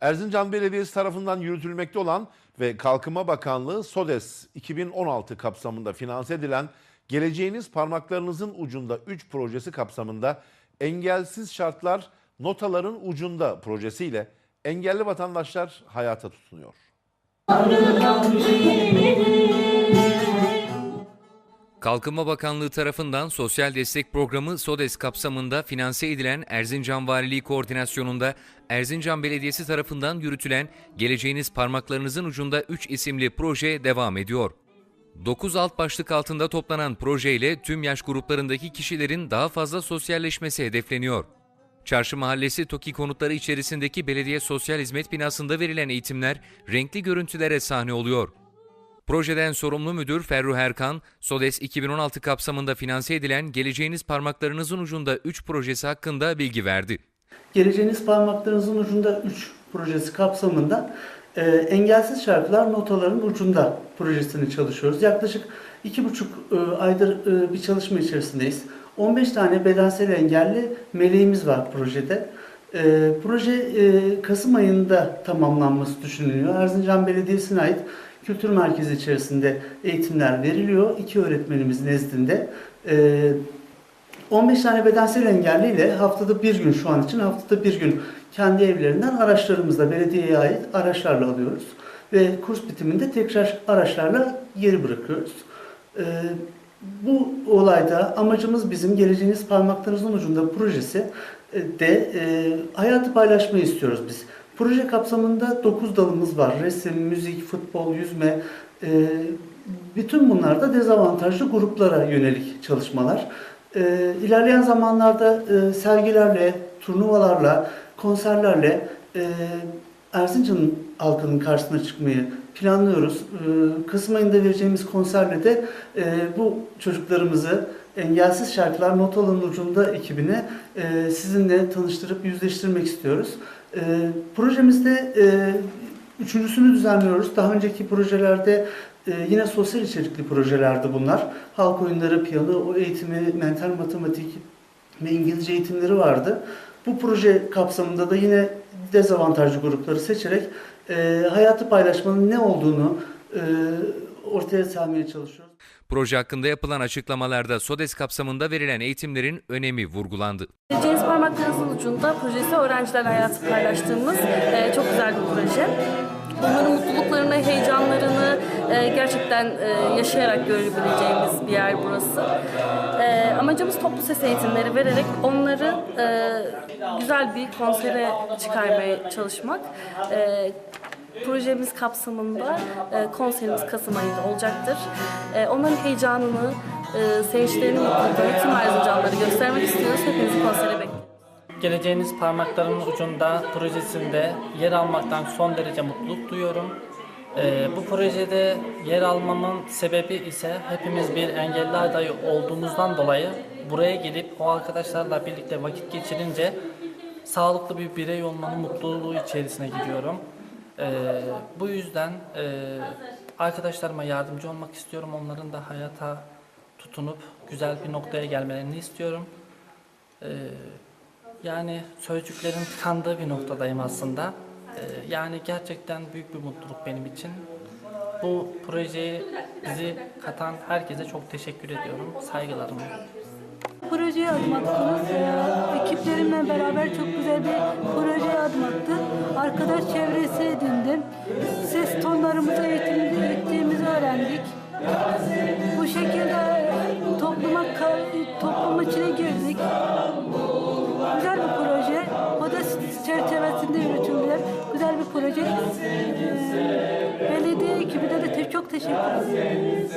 Erzincan Belediyesi tarafından yürütülmekte olan ve Kalkınma Bakanlığı SODES 2016 kapsamında finanse edilen Geleceğiniz Parmaklarınızın Ucunda 3 projesi kapsamında Engelsiz Şartlar Notaların Ucunda projesiyle engelli vatandaşlar hayata tutunuyor. Kalkınma Bakanlığı tarafından Sosyal Destek Programı SODES kapsamında finanse edilen Erzincan Valiliği koordinasyonunda Erzincan Belediyesi tarafından yürütülen Geleceğiniz Parmaklarınızın Ucunda 3 isimli proje devam ediyor. 9 alt başlık altında toplanan projeyle tüm yaş gruplarındaki kişilerin daha fazla sosyalleşmesi hedefleniyor. Çarşı Mahallesi TOKİ konutları içerisindeki belediye sosyal hizmet binasında verilen eğitimler renkli görüntülere sahne oluyor. Projeden sorumlu müdür Ferruh Erkan, SODES 2016 kapsamında finanse edilen Geleceğiniz Parmaklarınızın Ucunda 3 projesi hakkında bilgi verdi. Geleceğiniz parmaklarınızın ucunda 3 projesi kapsamında e, engelsiz şarkılar notaların ucunda projesini çalışıyoruz. Yaklaşık 2,5 e, aydır e, bir çalışma içerisindeyiz. 15 tane bedensel engelli meleğimiz var projede. E, proje e, Kasım ayında tamamlanması düşünülüyor. Erzincan Belediyesi'ne ait kültür merkezi içerisinde eğitimler veriliyor. İki öğretmenimiz nezdinde. E, 15 tane bedensel engelliyle haftada bir gün şu an için haftada bir gün kendi evlerinden araçlarımızla belediyeye ait araçlarla alıyoruz. Ve kurs bitiminde tekrar araçlarla geri bırakıyoruz. Ee, bu olayda amacımız bizim geleceğiniz parmaklarınızın ucunda projesi e, de e, hayatı paylaşmayı istiyoruz biz. Proje kapsamında 9 dalımız var. Resim, müzik, futbol, yüzme. E, bütün bunlar da dezavantajlı gruplara yönelik çalışmalar. E, ilerleyen zamanlarda e, sergilerle, turnuvalarla, konserlerle e, Erzincan halkının karşısına çıkmayı planlıyoruz. E, Kasım ayında vereceğimiz konserle de e, bu çocuklarımızı Engelsiz Şarkılar Notaların Ucunda ekibine e, sizinle tanıştırıp yüzleştirmek istiyoruz. E, projemizde üçüncüsünü düzenliyoruz. Daha önceki projelerde yine sosyal içerikli projelerdi bunlar. Halk oyunları, piyano o eğitimi, mental matematik ve İngilizce eğitimleri vardı. Bu proje kapsamında da yine dezavantajlı grupları seçerek e, hayatı paylaşmanın ne olduğunu e, ortaya sermeye çalışıyoruz. Proje hakkında yapılan açıklamalarda SODES kapsamında verilen eğitimlerin önemi vurgulandı. Geleceğiniz parmaklarınızın ucunda projesi öğrencilerle hayatı paylaştığımız e, çok güzel bir proje. Onların mutluluklarını, heyecanlarını e, gerçekten e, yaşayarak görebileceğimiz bir yer burası. E, amacımız toplu ses eğitimleri vererek onları e, güzel bir konsere çıkarmaya çalışmak. E, Projemiz kapsamında e, konserimiz Kasım ayında olacaktır. E, onların heyecanını, e, sevinçlerini, mutluluklarını tüm Erzincanlılara göstermek istiyoruz. Hepinizi konsere bekliyoruz. Geleceğiniz parmaklarımın ucunda projesinde yer almaktan son derece mutluluk duyuyorum. Ee, bu projede yer almamın sebebi ise hepimiz bir engelli adayı olduğumuzdan dolayı buraya gelip o arkadaşlarla birlikte vakit geçirince sağlıklı bir birey olmanın mutluluğu içerisine giriyorum. Ee, bu yüzden e, arkadaşlarıma yardımcı olmak istiyorum. Onların da hayata tutunup güzel bir noktaya gelmelerini istiyorum. Ee, yani sözcüklerin tıkandığı bir noktadayım aslında. Ee, yani gerçekten büyük bir mutluluk benim için. Bu projeyi bizi katan herkese çok teşekkür ediyorum. Saygılarımla. projeye adım attınız. Ee, ekiplerimle beraber çok güzel bir projeye adım attık. Arkadaş çevresi edindim. Ses tonlarımızı eğitim, eğittiğimizi öğrendik. Bu şekilde teşekkür ederim.